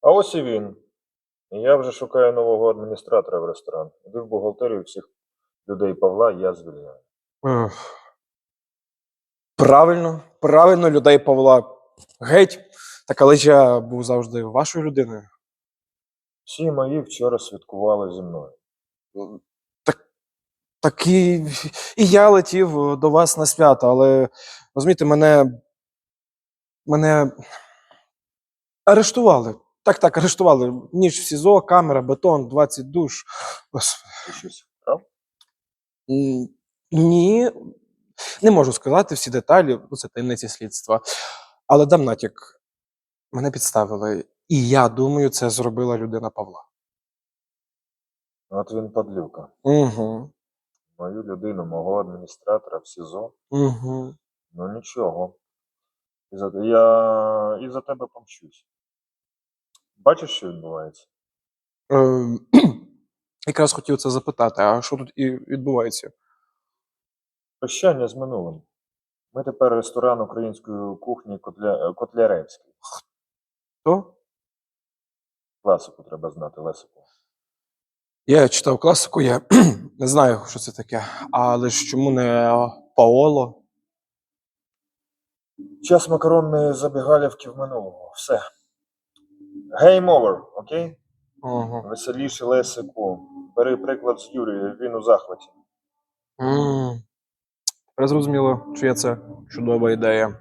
А ось і він. Я вже шукаю нового адміністратора в ресторан. Іди в бухгалтерію всіх людей Павла я звільняю. Правильно, правильно, людей Павла. Геть. Так, але ж я був завжди вашою людиною. Всі мої вчора святкували зі мною. Так і, і я летів е, до вас на свято, але розумієте, мене. Мене арештували. Так, так, арештували. Ніч в СІЗО, камера, бетон, 20 душ. Ти щось вкрав? М, Ні, не можу сказати всі деталі, бо це таємниці слідства. Але дам натяк. Мене підставили. І я думаю, це зробила людина Павла. От він падлюка. Угу. Мою людину, мого адміністратора в СІЗО. Угу. Ну нічого. І за, я і за тебе помщусь. Бачиш, що відбувається? Е, якраз хотів це запитати, а що тут і відбувається? Прощання з минулим. Ми тепер ресторан української кухні Котля... Котляревський. То? Класику треба знати, Лесику. Я читав класику, я не знаю, що це таке. Але ж чому не Паоло? Час макаронної забігалівки в минулому. Все. Game over, окей? Ага. Веселіше Лесику. Бери приклад з Юрія, він у захваті. М. Тепер зрозуміло, чия це чудова ідея.